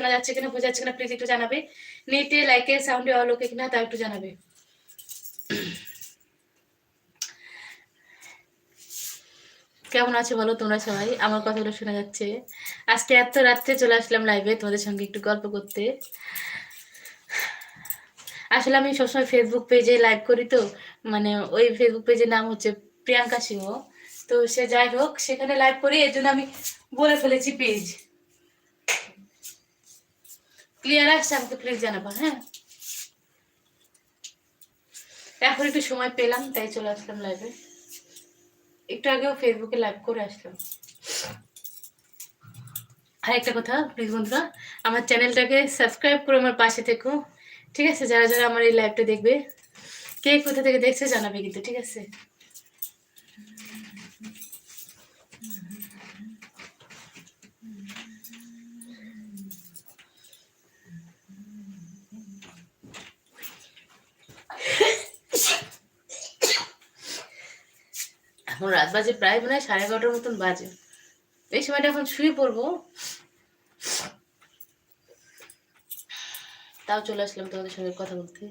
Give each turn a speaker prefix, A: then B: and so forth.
A: শোনা যাচ্ছে কিনা, বোঝা যাচ্ছে কিনা প্লিজ একটু জানাবে। নেটে লাইকে সাউন্ডে অল ওকে কিনা, তাও একটু জানাবে। কেমন আছো বলো, তোমরা সবাই? আমার কথাগুলো শোনা যাচ্ছে। আজকে এত রাত্রে চলে আসলাম লাইভে তোমাদের সঙ্গে একটু গল্প করতে। আসলে আমি সবসময় ফেসবুক পেজে লাইভ করি তো মানে ওই ফেসবুক পেজের নাম হচ্ছে প্রিয়াঙ্কা সিংহ। তো সে যাই হোক, সেখানে লাইভ করি, এর জন্য আমি বলে ফেলেছি পেজ ক্লিয়ার আসছে আমাকে প্লিজ জানাবা হ্যাঁ? এখন একটু সময় পেলাম, তাই চলে আসলাম লাইভে একটু আগেও ফেসবুকে লাইভ করে আসলাম। আর একটা কথা প্লিজ বন্ধুরা, আমার চ্যানেলটাকে সাবস্ক্রাইব করে আমার পাশে থেকো, ঠিক আছে? যারা যারা আমার এই লাইভটা দেখবে, কে কোথা থেকে দেখছে জানাবে কিন্তু, ঠিক আছে? এখন রাত বাজে প্রায় মনে হয় সাড়ে এগারোটার মতন বাজে। এই সময়টা এখন শুয়ে পড়ব। তাও চলে আসলাম তোমাদের সঙ্গে কথা বলতে।